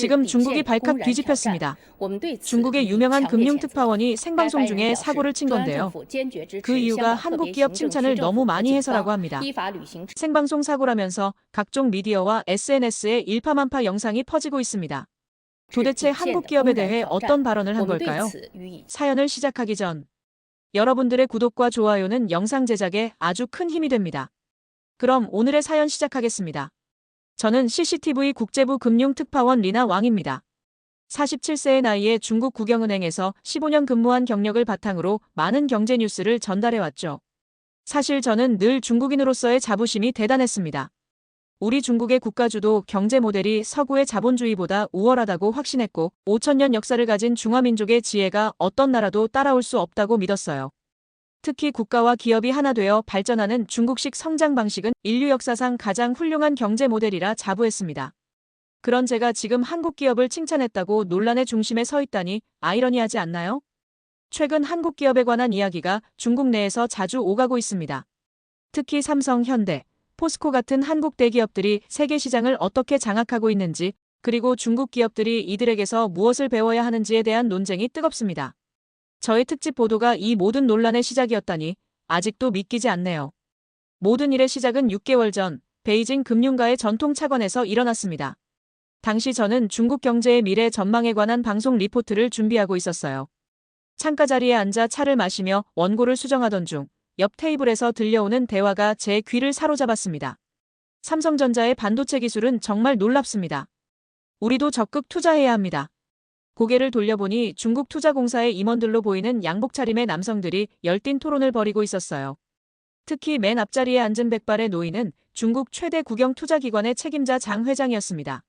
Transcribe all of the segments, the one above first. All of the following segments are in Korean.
지금 중국이 발칵 뒤집혔습니다. 중국의 유명한 금융 특파원이 생방송 중에 사고를 친 건데요. 그 이유가 한국 기업 칭찬을 너무 많이 해서라고 합니다. 생방송 사고라면서 각종 미디어와 SNS에 일파만파 영상이 퍼지고 있습니다. 도대체 한국 기업에 대해 어떤 발언을 한 걸까요? 사연을 시작하기 전 여러분들의 구독과 좋아요는 영상 제작에 아주 큰 힘이 됩니다. 그럼 오늘의 사연 시작하겠습니다. 저는 CCTV 국제부 금융특파원 리나 왕입니다. 47세의 나이에 중국 국영은행에서 15년 근무한 경력을 바탕으로 많은 경제 뉴스를 전달해왔죠. 사실 저는 늘 중국인으로서의 자부심이 대단했습니다. 우리 중국의 국가주도 경제 모델이 서구의 자본주의보다 우월하다고 확신했고 5천년 역사를 가진 중화민족의 지혜가 어떤 나라도 따라올 수 없다고 믿었어요. 특히 국가와 기업이 하나 되어 발전하는 중국식 성장 방식은 인류 역사상 가장 훌륭한 경제 모델이라 자부했습니다. 그런 제가 지금 한국 기업을 칭찬했다고 논란의 중심에 서 있다니 아이러니하지 않나요? 최근 한국 기업에 관한 이야기가 중국 내에서 자주 오가고 있습니다. 특히 삼성, 현대, 포스코 같은 한국 대기업들이 세계 시장을 어떻게 장악하고 있는지, 그리고 중국 기업들이 이들에게서 무엇을 배워야 하는지에 대한 논쟁이 뜨겁습니다. 저의 특집 보도가 이 모든 논란의 시작이었다니 아직도 믿기지 않네요. 모든 일의 시작은 6개월 전 베이징 금융가의 전통 차관에서 일어났습니다. 당시 저는 중국 경제의 미래 전망에 관한 방송 리포트를 준비하고 있었어요. 창가 자리에 앉아 차를 마시며 원고를 수정하던 중 옆 테이블에서 들려오는 대화가 제 귀를 사로잡았습니다. 삼성전자의 반도체 기술은 정말 놀랍습니다. 우리도 적극 투자해야 합니다. 고개를 돌려보니 중국 투자공사의 임원들로 보이는 양복 차림의 남성들이 열띤 토론을 벌이고 있었어요. 특히 맨 앞자리에 앉은 백발의 노인은 중국 최대 국영 투자기관의 책임자 장 회장이었습니다.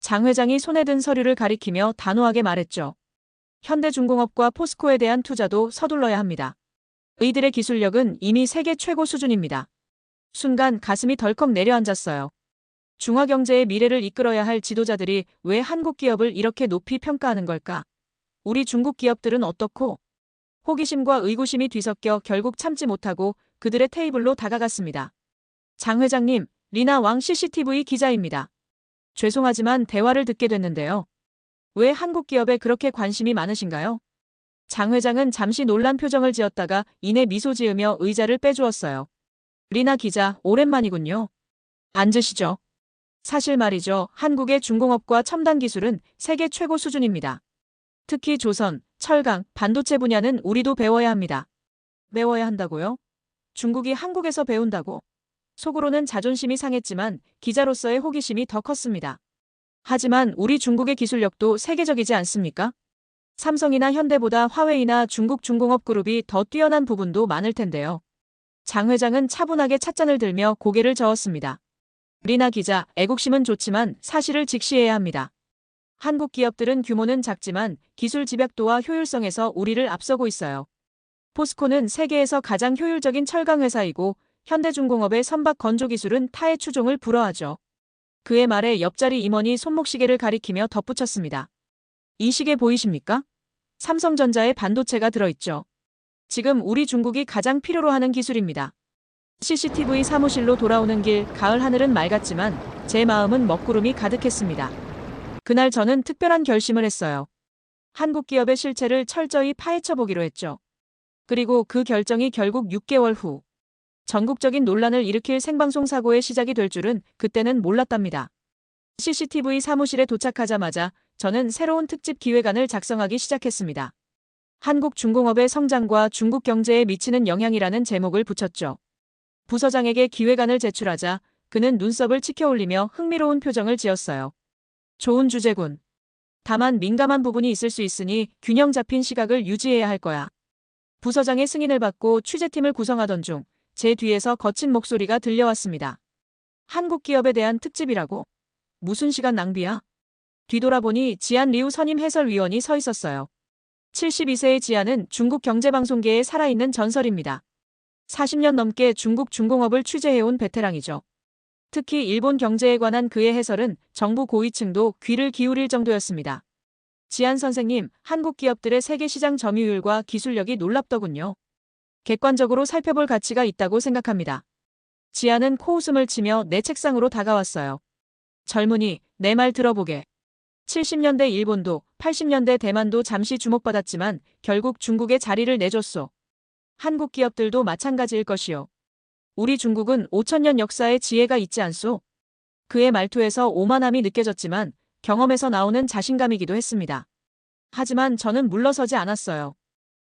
장 회장이 손에 든 서류를 가리키며 단호하게 말했죠. 현대중공업과 포스코에 대한 투자도 서둘러야 합니다. 의들의 기술력은 이미 세계 최고 수준입니다. 순간 가슴이 덜컥 내려앉았어요. 중화경제의 미래를 이끌어야 할 지도자들이 왜 한국 기업을 이렇게 높이 평가하는 걸까? 우리 중국 기업들은 어떻고? 호기심과 의구심이 뒤섞여 결국 참지 못하고 그들의 테이블로 다가갔습니다. 장 회장님, 리나 왕 CCTV 기자입니다. 죄송하지만 대화를 듣게 됐는데요. 왜 한국 기업에 그렇게 관심이 많으신가요? 장 회장은 잠시 놀란 표정을 지었다가 이내 미소 지으며 의자를 빼주었어요. 리나 기자, 오랜만이군요. 앉으시죠. 사실 말이죠. 한국의 중공업과 첨단 기술은 세계 최고 수준입니다. 특히 조선, 철강, 반도체 분야는 우리도 배워야 합니다. 배워야 한다고요? 중국이 한국에서 배운다고? 속으로는 자존심이 상했지만 기자로서의 호기심이 더 컸습니다. 하지만 우리 중국의 기술력도 세계적이지 않습니까? 삼성이나 현대보다 화웨이나 중국 중공업 그룹이 더 뛰어난 부분도 많을 텐데요. 장 회장은 차분하게 찻잔을 들며 고개를 저었습니다. 리나 기자, 애국심은 좋지만 사실을 직시해야 합니다. 한국 기업들은 규모는 작지만 기술 집약도와 효율성에서 우리를 앞서고 있어요. 포스코는 세계에서 가장 효율적인 철강 회사이고 현대중공업의 선박 건조 기술은 타의 추종을 불허하죠. 그의 말에 옆자리 임원이 손목시계를 가리키며 덧붙였습니다. 이 시계 보이십니까? 삼성전자의 반도체가 들어있죠. 지금 우리 중국이 가장 필요로 하는 기술입니다. CCTV 사무실로 돌아오는 길 가을 하늘은 맑았지만 제 마음은 먹구름이 가득했습니다. 그날 저는 특별한 결심을 했어요. 한국 기업의 실체를 철저히 파헤쳐 보기로 했죠. 그리고 그 결정이 결국 6개월 후 전국적인 논란을 일으킬 생방송 사고의 시작이 될 줄은 그때는 몰랐답니다. CCTV 사무실에 도착하자마자 저는 새로운 특집 기획안을 작성하기 시작했습니다. 한국 중공업의 성장과 중국 경제에 미치는 영향이라는 제목을 붙였죠. 부서장에게 기획안을 제출하자 그는 눈썹을 치켜올리며 흥미로운 표정을 지었어요. 좋은 주제군. 다만 민감한 부분이 있을 수 있으니 균형 잡힌 시각을 유지해야 할 거야. 부서장의 승인을 받고 취재팀을 구성하던 중 제 뒤에서 거친 목소리가 들려왔습니다. 한국 기업에 대한 특집이라고? 무슨 시간 낭비야? 뒤돌아보니 지안 리우 선임 해설위원이 서 있었어요. 72세의 지안은 중국 경제방송계에 살아있는 전설입니다. 40년 넘게 중국 중공업을 취재해온 베테랑이죠. 특히 일본 경제에 관한 그의 해설은 정부 고위층도 귀를 기울일 정도였습니다. 지안 선생님, 한국 기업들의 세계 시장 점유율과 기술력이 놀랍더군요. 객관적으로 살펴볼 가치가 있다고 생각합니다. 지안은 코웃음을 치며 내 책상으로 다가왔어요. 젊은이, 내 말 들어보게. 70년대 일본도 80년대 대만도 잠시 주목받았지만 결국 중국에 자리를 내줬소. 한국 기업들도 마찬가지일 것이요. 우리 중국은 5천년 역사의 지혜가 있지 않소? 그의 말투에서 오만함이 느껴졌지만 경험에서 나오는 자신감이기도 했습니다. 하지만 저는 물러서지 않았어요.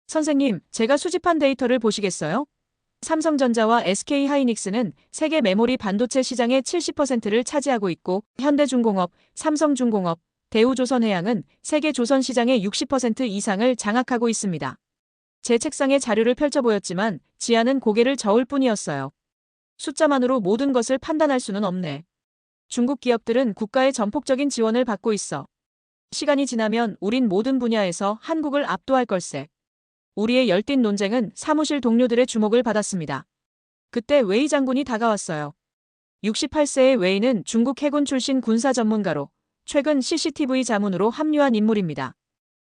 선생님, 제가 수집한 데이터를 보시겠어요? 삼성전자와 SK하이닉스는 세계 메모리 반도체 시장의 70%를 차지하고 있고 현대중공업, 삼성중공업, 대우조선해양은 세계 조선 시장의 60% 이상을 장악하고 있습니다. 제 책상에 자료를 펼쳐 보였지만 지아는 고개를 저을 뿐이었어요. 숫자만으로 모든 것을 판단할 수는 없네. 중국 기업들은 국가의 전폭적인 지원을 받고 있어. 시간이 지나면 우린 모든 분야에서 한국을 압도할 걸세. 우리의 열띤 논쟁은 사무실 동료들의 주목을 받았습니다. 그때 웨이 장군이 다가왔어요. 68세의 웨이는 중국 해군 출신 군사 전문가로 최근 CCTV 자문으로 합류한 인물입니다.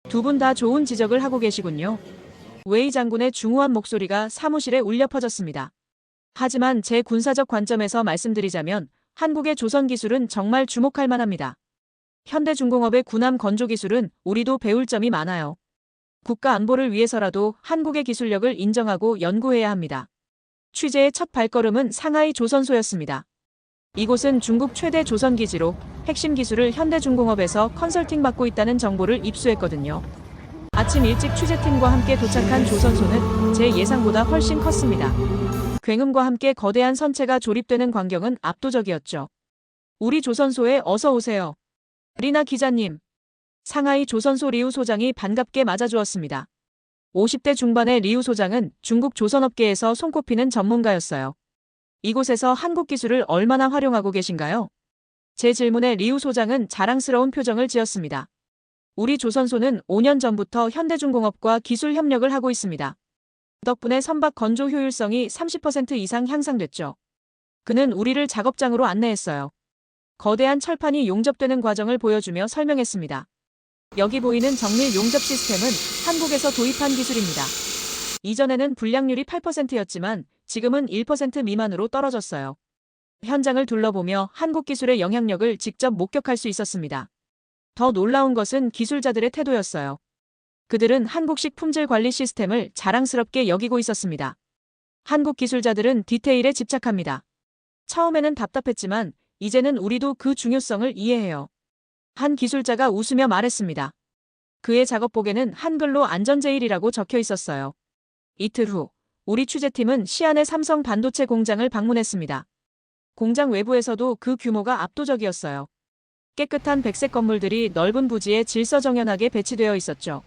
두 분 다 좋은 지적을 하고 계시군요. 웨이 장군의 중후한 목소리가 사무실에 울려 퍼졌습니다. 하지만 제 군사적 관점에서 말씀드리자면 한국의 조선 기술은 정말 주목할 만합니다. 현대중공업의 군함 건조 기술은 우리도 배울 점이 많아요. 국가 안보를 위해서라도 한국의 기술력을 인정하고 연구해야 합니다. 취재의 첫 발걸음은 상하이 조선소였습니다. 이곳은 중국 최대 조선기지로 핵심 기술을 현대중공업에서 컨설팅 받고 있다는 정보를 입수했거든요. 아침 일찍 취재팀과 함께 도착한 조선소는 제 예상보다 훨씬 컸습니다. 굉음과 함께 거대한 선체가 조립되는 광경은 압도적이었죠. 우리 조선소에 어서 오세요. 리나 기자님. 상하이 조선소 리우 소장이 반갑게 맞아주었습니다. 50대 중반의 리우 소장은 중국 조선업계에서 손꼽히는 전문가였어요. 이곳에서 한국 기술을 얼마나 활용하고 계신가요? 제 질문에 리우 소장은 자랑스러운 표정을 지었습니다. 우리 조선소는 5년 전부터 현대중공업과 기술 협력을 하고 있습니다. 덕분에 선박 건조 효율성이 30% 이상 향상됐죠. 그는 우리를 작업장으로 안내했어요. 거대한 철판이 용접되는 과정을 보여주며 설명했습니다. 여기 보이는 정밀 용접 시스템은 한국에서 도입한 기술입니다. 이전에는 불량률이 8%였지만 지금은 1% 미만으로 떨어졌어요. 현장을 둘러보며 한국 기술의 영향력을 직접 목격할 수 있었습니다. 더 놀라운 것은 기술자들의 태도였어요. 그들은 한국식 품질 관리 시스템을 자랑스럽게 여기고 있었습니다. 한국 기술자들은 디테일에 집착합니다. 처음에는 답답했지만 이제는 우리도 그 중요성을 이해해요. 한 기술자가 웃으며 말했습니다. 그의 작업복에는 한글로 안전제일이라고 적혀 있었어요. 이틀 후, 우리 취재팀은 시안의 삼성 반도체 공장을 방문했습니다. 공장 외부에서도 그 규모가 압도적이었어요. 깨끗한 백색 건물들이 넓은 부지에 질서정연하게 배치되어 있었죠.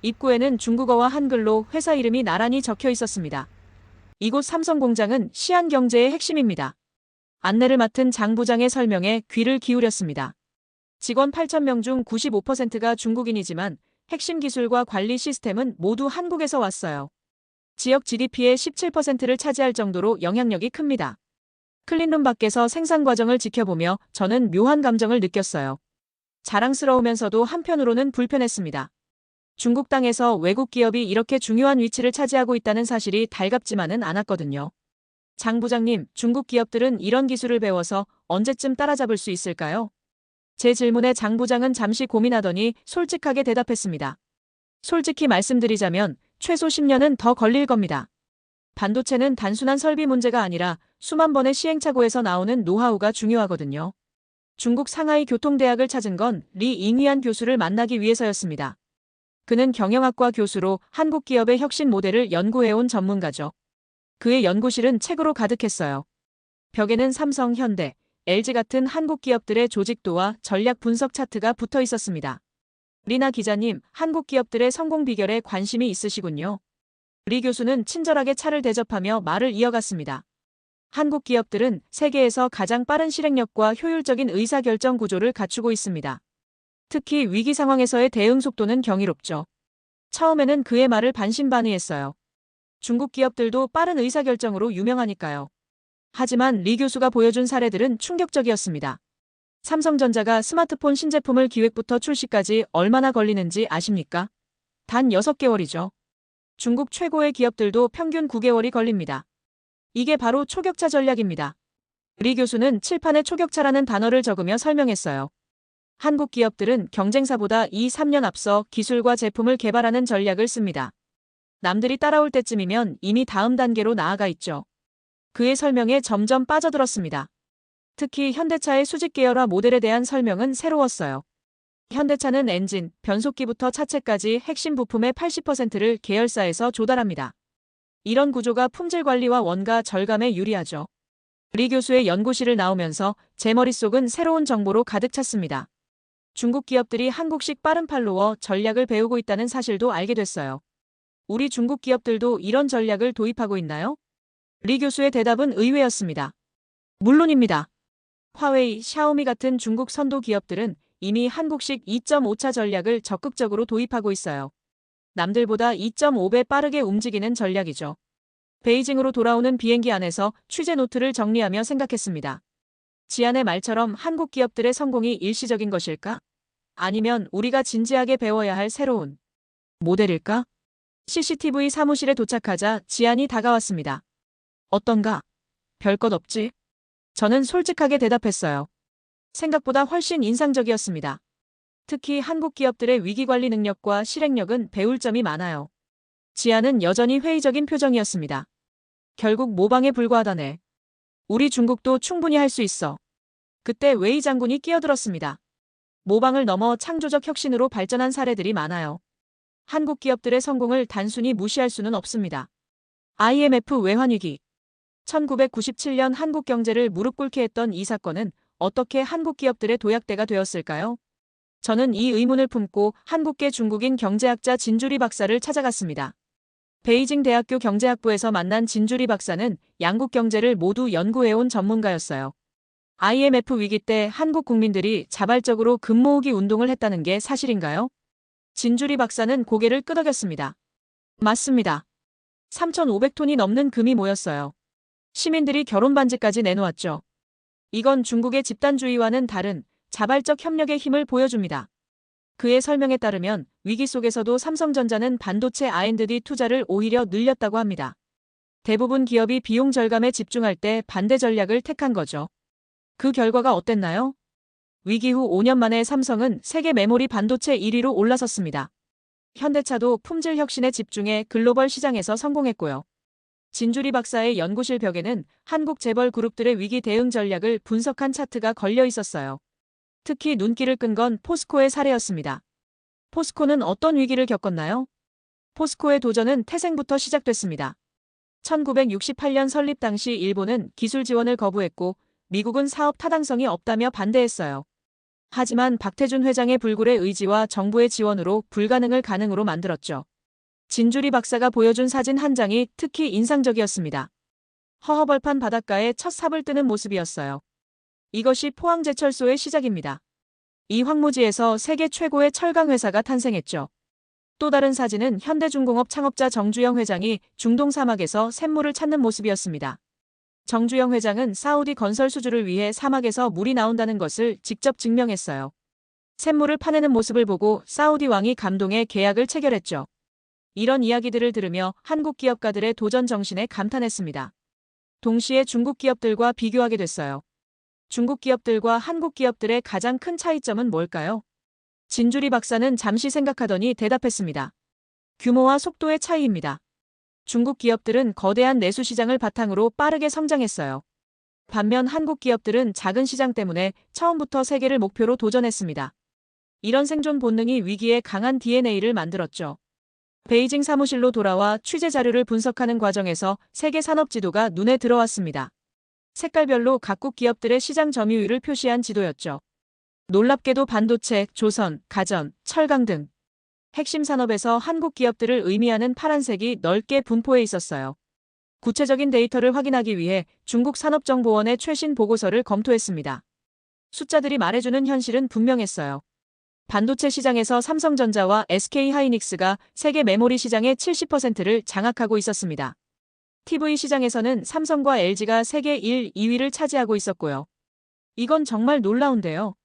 입구에는 중국어와 한글로 회사 이름이 나란히 적혀 있었습니다. 이곳 삼성 공장은 시안 경제의 핵심입니다. 안내를 맡은 장 부장의 설명에 귀를 기울였습니다. 직원 8,000명 중 95%가 중국인이지만 핵심 기술과 관리 시스템은 모두 한국에서 왔어요. 지역 GDP의 17%를 차지할 정도로 영향력이 큽니다. 클린룸 밖에서 생산 과정을 지켜보며 저는 묘한 감정을 느꼈어요. 자랑스러우면서도 한편으로는 불편했습니다. 중국 땅에서 외국 기업이 이렇게 중요한 위치를 차지하고 있다는 사실이 달갑지만은 않았거든요. 장 부장님, 중국 기업들은 이런 기술을 배워서 언제쯤 따라잡을 수 있을까요? 제 질문에 장 부장은 잠시 고민하더니 솔직하게 대답했습니다. 솔직히 말씀드리자면 최소 10년은 더 걸릴 겁니다. 반도체는 단순한 설비 문제가 아니라 수만 번의 시행착오에서 나오는 노하우가 중요하거든요. 중국 상하이 교통대학을 찾은 건 리 잉위안 교수를 만나기 위해서였습니다. 그는 경영학과 교수로 한국 기업의 혁신 모델을 연구해온 전문가죠. 그의 연구실은 책으로 가득했어요. 벽에는 삼성, 현대, LG 같은 한국 기업들의 조직도와 전략 분석 차트가 붙어 있었습니다. 리나 기자님, 한국 기업들의 성공 비결에 관심이 있으시군요. 리 교수는 친절하게 차를 대접하며 말을 이어갔습니다. 한국 기업들은 세계에서 가장 빠른 실행력과 효율적인 의사결정 구조를 갖추고 있습니다. 특히 위기 상황에서의 대응 속도는 경이롭죠. 처음에는 그의 말을 반신반의했어요. 중국 기업들도 빠른 의사결정으로 유명하니까요. 하지만 리 교수가 보여준 사례들은 충격적이었습니다. 삼성전자가 스마트폰 신제품을 기획부터 출시까지 얼마나 걸리는지 아십니까? 단 6개월이죠. 중국 최고의 기업들도 평균 9개월이 걸립니다. 이게 바로 초격차 전략입니다. 리 교수는 칠판에 초격차라는 단어를 적으며 설명했어요. 한국 기업들은 경쟁사보다 2, 3년 앞서 기술과 제품을 개발하는 전략을 씁니다. 남들이 따라올 때쯤이면 이미 다음 단계로 나아가 있죠. 그의 설명에 점점 빠져들었습니다. 특히 현대차의 수직 계열화 모델에 대한 설명은 새로웠어요. 현대차는 엔진, 변속기부터 차체까지 핵심 부품의 80%를 계열사에서 조달합니다. 이런 구조가 품질 관리와 원가 절감에 유리하죠. 리 교수의 연구실을 나오면서 제 머릿속은 새로운 정보로 가득 찼습니다. 중국 기업들이 한국식 빠른 팔로워 전략을 배우고 있다는 사실도 알게 됐어요. 우리 중국 기업들도 이런 전략을 도입하고 있나요? 리 교수의 대답은 의외였습니다. 물론입니다. 화웨이, 샤오미 같은 중국 선도 기업들은 이미 한국식 2.5차 전략을 적극적으로 도입하고 있어요. 남들보다 2.5배 빠르게 움직이는 전략이죠. 베이징으로 돌아오는 비행기 안에서 취재 노트를 정리하며 생각했습니다. 지안의 말처럼 한국 기업들의 성공이 일시적인 것일까? 아니면 우리가 진지하게 배워야 할 새로운 모델일까? CCTV 사무실에 도착하자 지안이 다가왔습니다. 어떤가? 별것 없지? 저는 솔직하게 대답했어요. 생각보다 훨씬 인상적이었습니다. 특히 한국 기업들의 위기관리 능력과 실행력은 배울 점이 많아요. 지아는 여전히 회의적인 표정이었습니다. 결국 모방에 불과하다네. 우리 중국도 충분히 할 수 있어. 그때 웨이 장군이 끼어들었습니다. 모방을 넘어 창조적 혁신으로 발전한 사례들이 많아요. 한국 기업들의 성공을 단순히 무시할 수는 없습니다. IMF 외환위기 1997년 한국 경제를 무릎 꿇게 했던 이 사건은 어떻게 한국 기업들의 도약대가 되었을까요? 저는 이 의문을 품고 한국계 중국인 경제학자 진주리 박사를 찾아갔습니다. 베이징 대학교 경제학부에서 만난 진주리 박사는 양국 경제를 모두 연구해온 전문가였어요. IMF 위기 때 한국 국민들이 자발적으로 금 모으기 운동을 했다는 게 사실인가요? 진주리 박사는 고개를 끄덕였습니다. 맞습니다. 3,500톤이 넘는 금이 모였어요. 시민들이 결혼 반지까지 내놓았죠. 이건 중국의 집단주의와는 다른 자발적 협력의 힘을 보여줍니다. 그의 설명에 따르면 위기 속에서도 삼성전자는 반도체 R&D 투자를 오히려 늘렸다고 합니다. 대부분 기업이 비용 절감에 집중할 때 반대 전략을 택한 거죠. 그 결과가 어땠나요? 위기 후 5년 만에 삼성은 세계 메모리 반도체 1위로 올라섰습니다. 현대차도 품질 혁신에 집중해 글로벌 시장에서 성공했고요. 진주리 박사의 연구실 벽에는 한국 재벌 그룹들의 위기 대응 전략을 분석한 차트가 걸려 있었어요. 특히 눈길을 끈 건 포스코의 사례였습니다. 포스코는 어떤 위기를 겪었나요? 포스코의 도전은 태생부터 시작됐습니다. 1968년 설립 당시 일본은 기술 지원을 거부했고 미국은 사업 타당성이 없다며 반대했어요. 하지만 박태준 회장의 불굴의 의지와 정부의 지원으로 불가능을 가능으로 만들었죠. 진주리 박사가 보여준 사진 한 장이 특히 인상적이었습니다. 허허벌판 바닷가에 첫 삽을 뜨는 모습이었어요. 이것이 포항제철소의 시작입니다. 이 황무지에서 세계 최고의 철강 회사가 탄생했죠. 또 다른 사진은 현대중공업 창업자 정주영 회장이 중동 사막에서 샘물을 찾는 모습이었습니다. 정주영 회장은 사우디 건설 수주를 위해 사막에서 물이 나온다는 것을 직접 증명했어요. 샘물을 파내는 모습을 보고 사우디 왕이 감동해 계약을 체결했죠. 이런 이야기들을 들으며 한국 기업가들의 도전 정신에 감탄했습니다. 동시에 중국 기업들과 비교하게 됐어요. 중국 기업들과 한국 기업들의 가장 큰 차이점은 뭘까요? 진주리 박사는 잠시 생각하더니 대답했습니다. 규모와 속도의 차이입니다. 중국 기업들은 거대한 내수 시장을 바탕으로 빠르게 성장했어요. 반면 한국 기업들은 작은 시장 때문에 처음부터 세계를 목표로 도전했습니다. 이런 생존 본능이 위기에 강한 DNA를 만들었죠. 베이징 사무실로 돌아와 취재 자료를 분석하는 과정에서 세계 산업 지도가 눈에 들어왔습니다. 색깔별로 각국 기업들의 시장 점유율을 표시한 지도였죠. 놀랍게도 반도체, 조선, 가전, 철강 등 핵심 산업에서 한국 기업들을 의미하는 파란색이 넓게 분포해 있었어요. 구체적인 데이터를 확인하기 위해 중국 산업정보원의 최신 보고서를 검토했습니다. 숫자들이 말해주는 현실은 분명했어요. 반도체 시장에서 삼성전자와 SK하이닉스가 세계 메모리 시장의 70%를 장악하고 있었습니다. TV 시장에서는 삼성과 LG가 세계 1, 2위를 차지하고 있었고요. 이건 정말 놀라운데요.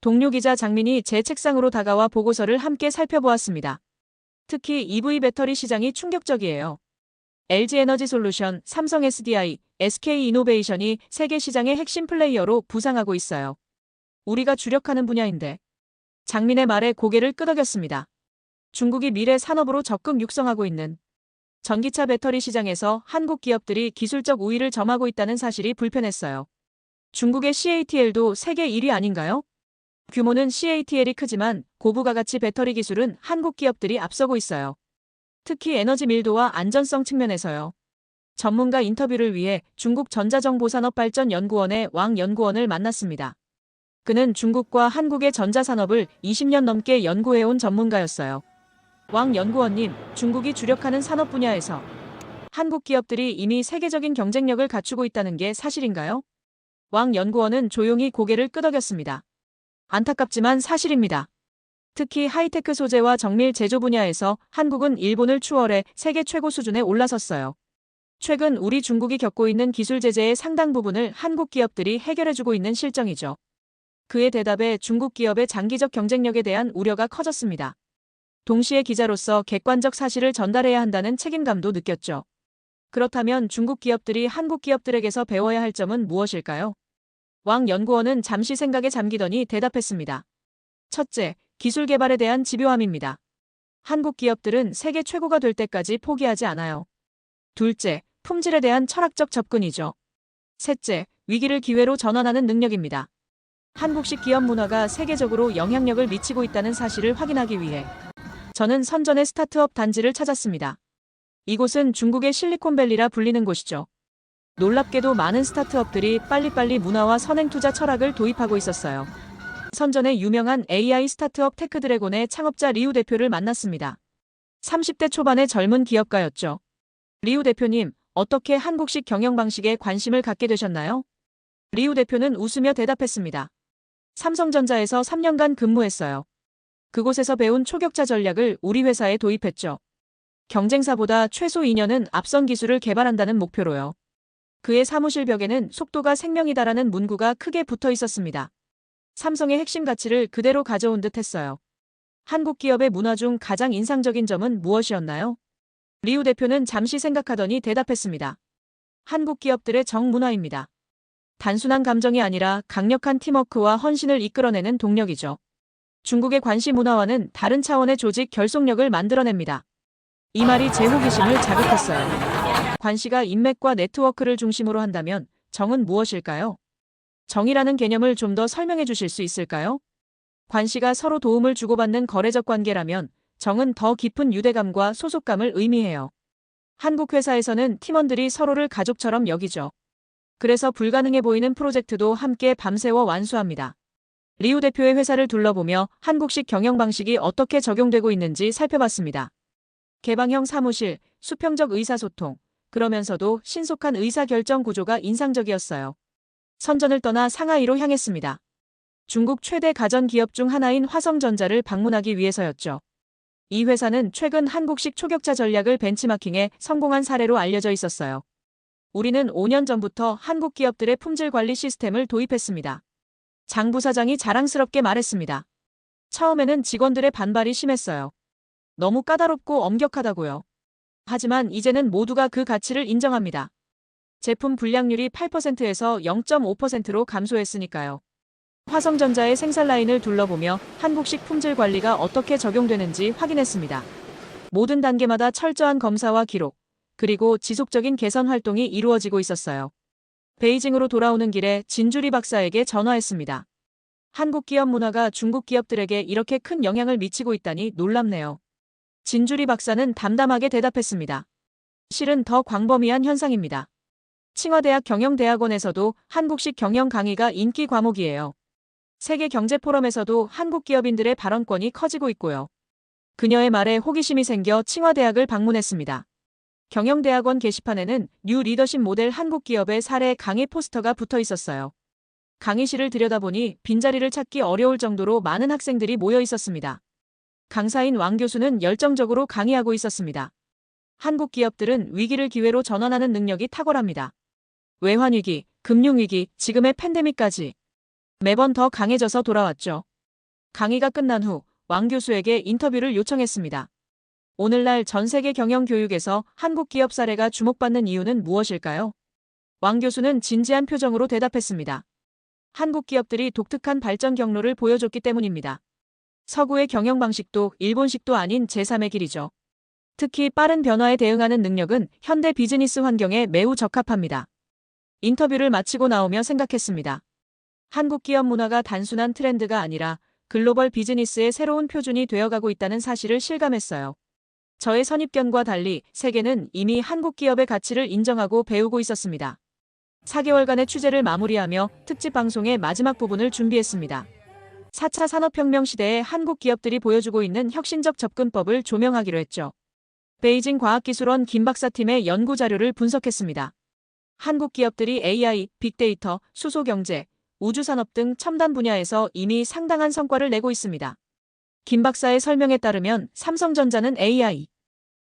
동료 기자 장민이 제 책상으로 다가와 보고서를 함께 살펴보았습니다. 특히 EV 배터리 시장이 충격적이에요. LG 에너지 솔루션, 삼성 SDI, SK 이노베이션이 세계 시장의 핵심 플레이어로 부상하고 있어요. 우리가 주력하는 분야인데 장민의 말에 고개를 끄덕였습니다. 중국이 미래 산업으로 적극 육성하고 있는 전기차 배터리 시장에서 한국 기업들이 기술적 우위를 점하고 있다는 사실이 불편했어요. 중국의 CATL도 세계 1위 아닌가요? 규모는 CATL이 크지만 고부가 가치 배터리 기술은 한국 기업들이 앞서고 있어요. 특히 에너지 밀도와 안전성 측면에서요. 전문가 인터뷰를 위해 중국 전자정보산업발전연구원의 왕 연구원을 만났습니다. 그는 중국과 한국의 전자산업을 20년 넘게 연구해온 전문가였어요. 왕 연구원님, 중국이 주력하는 산업 분야에서 한국 기업들이 이미 세계적인 경쟁력을 갖추고 있다는 게 사실인가요? 왕 연구원은 조용히 고개를 끄덕였습니다. 안타깝지만 사실입니다. 특히 하이테크 소재와 정밀 제조 분야에서 한국은 일본을 추월해 세계 최고 수준에 올라섰어요. 최근 우리 중국이 겪고 있는 기술 제재의 상당 부분을 한국 기업들이 해결해주고 있는 실정이죠. 그의 대답에 중국 기업의 장기적 경쟁력에 대한 우려가 커졌습니다. 동시에 기자로서 객관적 사실을 전달해야 한다는 책임감도 느꼈죠. 그렇다면 중국 기업들이 한국 기업들에게서 배워야 할 점은 무엇일까요? 왕 연구원은 잠시 생각에 잠기더니 대답했습니다. 첫째, 기술 개발에 대한 집요함입니다. 한국 기업들은 세계 최고가 될 때까지 포기하지 않아요. 둘째, 품질에 대한 철학적 접근이죠. 셋째, 위기를 기회로 전환하는 능력입니다. 한국식 기업 문화가 세계적으로 영향력을 미치고 있다는 사실을 확인하기 위해 저는 선전의 스타트업 단지를 찾았습니다. 이곳은 중국의 실리콘밸리라 불리는 곳이죠. 놀랍게도 많은 스타트업들이 빨리빨리 문화와 선행 투자 철학을 도입하고 있었어요. 선전의 유명한 AI 스타트업 테크드래곤의 창업자 리우 대표를 만났습니다. 30대 초반의 젊은 기업가였죠. 리우 대표님, 어떻게 한국식 경영 방식에 관심을 갖게 되셨나요? 리우 대표는 웃으며 대답했습니다. 삼성전자에서 3년간 근무했어요. 그곳에서 배운 초격자 전략을 우리 회사에 도입했죠. 경쟁사보다 최소 2년은 앞선 기술을 개발한다는 목표로요. 그의 사무실 벽에는 속도가 생명이다라는 문구가 크게 붙어 있었습니다. 삼성의 핵심 가치를 그대로 가져온 듯 했어요. 한국 기업의 문화 중 가장 인상적인 점은 무엇이었나요? 리우 대표는 잠시 생각하더니 대답했습니다. 한국 기업들의 정문화입니다. 단순한 감정이 아니라 강력한 팀워크와 헌신을 이끌어내는 동력이죠. 중국의 관시 문화와는 다른 차원의 조직 결속력을 만들어냅니다. 이 말이 제 호기심을 자극했어요. 관시가 인맥과 네트워크를 중심으로 한다면 정은 무엇일까요? 정이라는 개념을 좀 더 설명해 주실 수 있을까요? 관시가 서로 도움을 주고받는 거래적 관계라면 정은 더 깊은 유대감과 소속감을 의미해요. 한국 회사에서는 팀원들이 서로를 가족처럼 여기죠. 그래서 불가능해 보이는 프로젝트도 함께 밤새워 완수합니다. 리우 대표의 회사를 둘러보며 한국식 경영 방식이 어떻게 적용되고 있는지 살펴봤습니다. 개방형 사무실, 수평적 의사소통, 그러면서도 신속한 의사결정 구조가 인상적이었어요. 선전을 떠나 상하이로 향했습니다. 중국 최대 가전 기업 중 하나인 화성전자를 방문하기 위해서였죠. 이 회사는 최근 한국식 초격자 전략을 벤치마킹해 성공한 사례로 알려져 있었어요. 우리는 5년 전부터 한국 기업들의 품질 관리 시스템을 도입했습니다. 장 부사장이 자랑스럽게 말했습니다. 처음에는 직원들의 반발이 심했어요. 너무 까다롭고 엄격하다고요. 하지만 이제는 모두가 그 가치를 인정합니다. 제품 불량률이 8%에서 0.5%로 감소했으니까요. 화성전자의 생산 라인을 둘러보며 한국식 품질 관리가 어떻게 적용되는지 확인했습니다. 모든 단계마다 철저한 검사와 기록, 그리고 지속적인 개선 활동이 이루어지고 있었어요. 베이징으로 돌아오는 길에 진주리 박사에게 전화했습니다. 한국 기업 문화가 중국 기업들에게 이렇게 큰 영향을 미치고 있다니 놀랍네요. 진주리 박사는 담담하게 대답했습니다. 실은 더 광범위한 현상입니다. 칭화대학 경영대학원에서도 한국식 경영 강의가 인기 과목이에요. 세계 경제 포럼에서도 한국 기업인들의 발언권이 커지고 있고요. 그녀의 말에 호기심이 생겨 칭화대학을 방문했습니다. 경영대학원 게시판에는 뉴 리더십 모델 한국 기업의 사례 강의 포스터가 붙어 있었어요. 강의실을 들여다보니 빈자리를 찾기 어려울 정도로 많은 학생들이 모여 있었습니다. 강사인 왕 교수는 열정적으로 강의하고 있었습니다. 한국 기업들은 위기를 기회로 전환하는 능력이 탁월합니다. 외환위기, 금융위기, 지금의 팬데믹까지 매번 더 강해져서 돌아왔죠. 강의가 끝난 후 왕 교수에게 인터뷰를 요청했습니다. 오늘날 전 세계 경영 교육에서 한국 기업 사례가 주목받는 이유는 무엇일까요? 왕 교수는 진지한 표정으로 대답했습니다. 한국 기업들이 독특한 발전 경로를 보여줬기 때문입니다. 서구의 경영 방식도 일본식도 아닌 제3의 길이죠. 특히 빠른 변화에 대응하는 능력은 현대 비즈니스 환경에 매우 적합합니다. 인터뷰를 마치고 나오며 생각했습니다. 한국 기업 문화가 단순한 트렌드가 아니라 글로벌 비즈니스의 새로운 표준이 되어가고 있다는 사실을 실감했어요. 저의 선입견과 달리 세계는 이미 한국 기업의 가치를 인정하고 배우고 있었습니다. 4개월간의 취재를 마무리하며 특집 방송의 마지막 부분을 준비했습니다. 4차 산업혁명 시대에 한국 기업들이 보여주고 있는 혁신적 접근법을 조명하기로 했죠. 베이징 과학기술원 김박사팀의 연구 자료를 분석했습니다. 한국 기업들이 AI, 빅데이터, 수소경제, 우주산업 등 첨단 분야에서 이미 상당한 성과를 내고 있습니다. 김 박사의 설명에 따르면 삼성전자는 AI,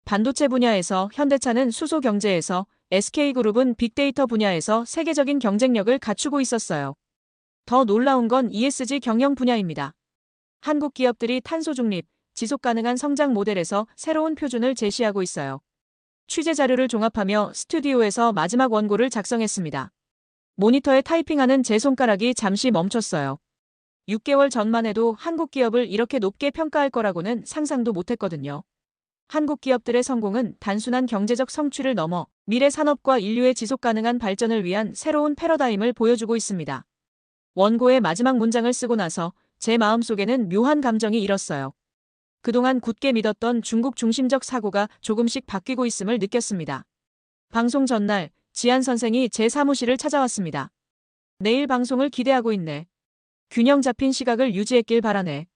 반도체 분야에서 현대차는 수소 경제에서 SK그룹은 빅데이터 분야에서 세계적인 경쟁력을 갖추고 있었어요. 더 놀라운 건 ESG 경영 분야입니다. 한국 기업들이 탄소 중립, 지속 가능한 성장 모델에서 새로운 표준을 제시하고 있어요. 취재 자료를 종합하며 스튜디오에서 마지막 원고를 작성했습니다. 모니터에 타이핑하는 제 손가락이 잠시 멈췄어요. 6개월 전만 해도 한국 기업을 이렇게 높게 평가할 거라고는 상상도 못했거든요. 한국 기업들의 성공은 단순한 경제적 성취를 넘어 미래 산업과 인류의 지속 가능한 발전을 위한 새로운 패러다임을 보여주고 있습니다. 원고의 마지막 문장을 쓰고 나서 제 마음속에는 묘한 감정이 일었어요. 그동안 굳게 믿었던 중국 중심적 사고가 조금씩 바뀌고 있음을 느꼈습니다. 방송 전날 지한 선생이 제 사무실을 찾아왔습니다. 내일 방송을 기대하고 있네. 균형 잡힌 시각을 유지했길 바라네.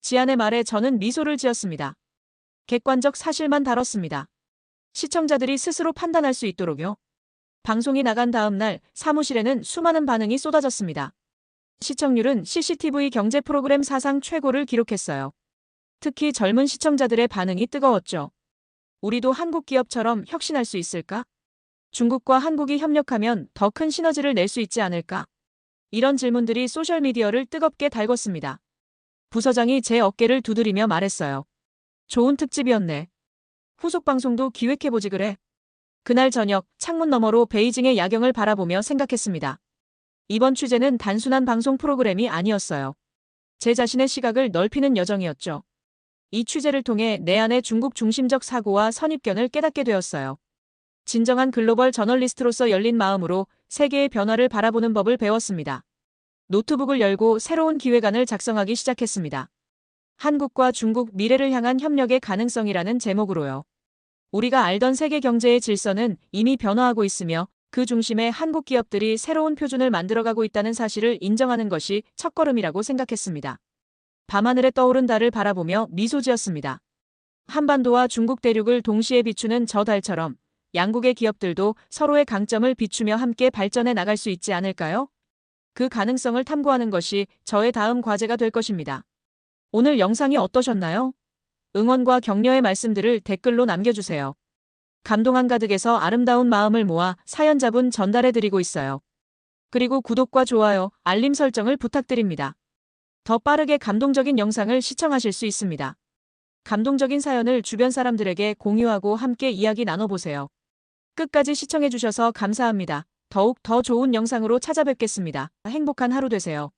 지한의 말에 저는 미소를 지었습니다. 객관적 사실만 다뤘습니다. 시청자들이 스스로 판단할 수 있도록요. 방송이 나간 다음 날 사무실에는 수많은 반응이 쏟아졌습니다. 시청률은 CCTV 경제 프로그램 사상 최고를 기록했어요. 특히 젊은 시청자들의 반응이 뜨거웠죠. 우리도 한국 기업처럼 혁신할 수 있을까? 중국과 한국이 협력하면 더 큰 시너지를 낼 수 있지 않을까? 이런 질문들이 소셜미디어를 뜨겁게 달궜습니다. 부서장이 제 어깨를 두드리며 말했어요. 좋은 특집이었네. 후속 방송도 기획해보지 그래. 그날 저녁 창문 너머로 베이징의 야경을 바라보며 생각했습니다. 이번 취재는 단순한 방송 프로그램이 아니었어요. 제 자신의 시각을 넓히는 여정이었죠. 이 취재를 통해 내 안의 중국 중심적 사고와 선입견을 깨닫게 되었어요. 진정한 글로벌 저널리스트로서 열린 마음으로 세계의 변화를 바라보는 법을 배웠습니다. 노트북을 열고 새로운 기획안을 작성하기 시작했습니다. 한국과 중국 미래를 향한 협력의 가능성이라는 제목으로요. 우리가 알던 세계 경제의 질서는 이미 변화하고 있으며 그 중심에 한국 기업들이 새로운 표준을 만들어가고 있다는 사실을 인정하는 것이 첫걸음이라고 생각했습니다. 밤하늘에 떠오른 달을 바라보며 미소 지었습니다. 한반도와 중국 대륙을 동시에 비추는 저 달처럼 양국의 기업들도 서로의 강점을 비추며 함께 발전해 나갈 수 있지 않을까요? 그 가능성을 탐구하는 것이 저의 다음 과제가 될 것입니다. 오늘 영상이 어떠셨나요? 응원과 격려의 말씀들을 댓글로 남겨주세요. 감동 한가득에서 아름다운 마음을 모아 사연자분 전달해드리고 있어요. 그리고 구독과 좋아요, 알림 설정을 부탁드립니다. 더 빠르게 감동적인 영상을 시청하실 수 있습니다. 감동적인 사연을 주변 사람들에게 공유하고 함께 이야기 나눠보세요. 끝까지 시청해주셔서 감사합니다. 더욱 더 좋은 영상으로 찾아뵙겠습니다. 행복한 하루 되세요.